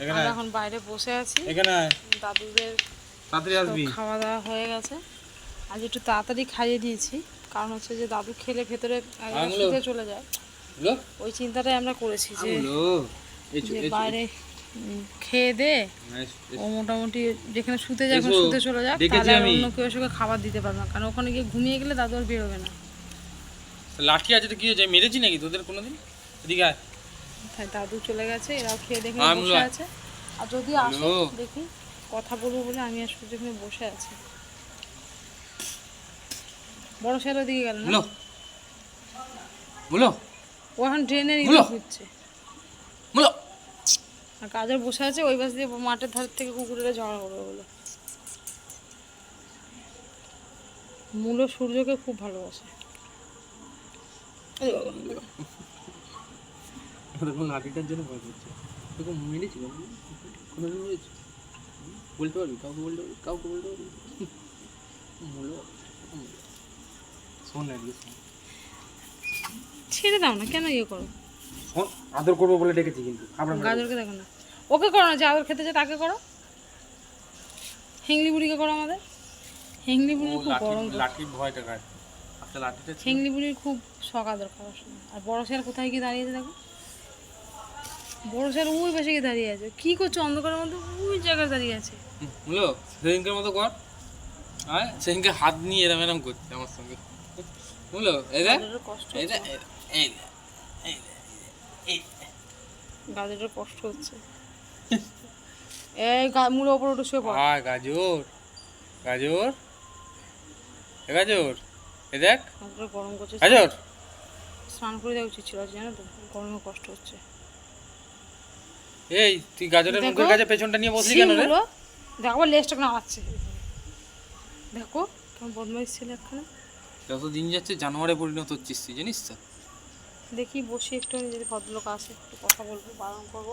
এখানে আমরা এখন বাইরে বসে আছি। এখানে দাদুদের তাড়াতাড়ি সব আসবি। খাওয়া দাওয়া হয়ে গেছে। আজ একটু তাড়াতাড়ি খাইয়ে দিয়েছি। কারণ হচ্ছে যে দাদু খেলে ভেতরে শুতে চলে যায়। ওই চিন্তাটাই আমরা করেছি যে বাইরে খেয়ে দে। ও মোটামুটি যেখানে শুতে যায় এখন শুতে চলে যাক তাহলে আর অন্য কেউ এসে খাবার দিতে পারবে না। কারণ ওখানে গিয়ে ঘুমিয়ে গেলে দাদু আর বেরোবে না। লাঠি আছে তো কি হয়েছে? মেরেছি নাকি তোদের কোনোদিন? এদিকে দাদু চলে গেছে এরাও খেয়ে দেখে বসে আছে। আর যদি আসে দেখি কথা বলব বলে আমি আর সূর্য এখানে বসে আছি। বড় গেল না? বলো। ও এখন বলো। আর কাজের বসে আছে ওই পাশ দিয়ে মাঠের ধার থেকে কুকুরেরা ঝগড়া করবে বলে। মূল সূর্যকে খুব ভালোবাসে। ওরকম জন্য ভয় করছে। মেরেছি কোনোদিন মেরেছি? বলতে পারবি? কাউকে বলতে পারবি? কাউকে বলতে পারবি? বলো শোন না ছেড়ে দাও না কেন ইয়ে করো? আদর করব বলে ডেকেছি কিন্তু। দেখো না। ওকে করো না যে আদর খেতে চায় তাকে করো। হেংলি বুড়িকে করো আমাদের। হেংলি বুড়ির খুব গরম। লাঠির ভয়টা কাজ আচ্ছা লাঠিটা হেংলি বুড়ির খুব শখ আদর খাওয়ার সময়। আর বড় শেয়ার কোথায় গিয়ে দাঁড়িয়েছে দেখো? বড় শেয়ার ওই পাশে গিয়ে দাঁড়িয়ে আছে। কি করছে? অন্ধকারের মধ্যে ওই জায়গায় দাঁড়িয়ে আছে। বুঝলো সেদিনকের মতো কর। হ্যাঁ সেদিনকে হাত নিয়ে এরম এরম করছে আমার সঙ্গে। বুঝলো এই দেখ কষ্ট এই। গাজরের কষ্ট হচ্ছে। এই গা- মূল ওপর উঠে শুয়ে পড়। আয় গাজর গাজর এ গাজর এ দেখ। গরম করছে। গাজর। স্নান করে দেওয়া উচিত ছিল আজ, জানো তো? গরমে কষ্ট হচ্ছে। এই তুই গাজরের। মুখের কাছে পেছনটা নিয়ে বসলি কেন রে? দেখো আবার লেজটা নাড়াচ্ছে দেখো কেমন বদমাইশ ছিল একখানে যত দিন যাচ্ছে জানোয়ারে পরিণত হচ্ছিস তুই জানিস তো? দেখি বসে একটু যদি ভদ্রলোক আসে একটু কথা বলব বারণ করব।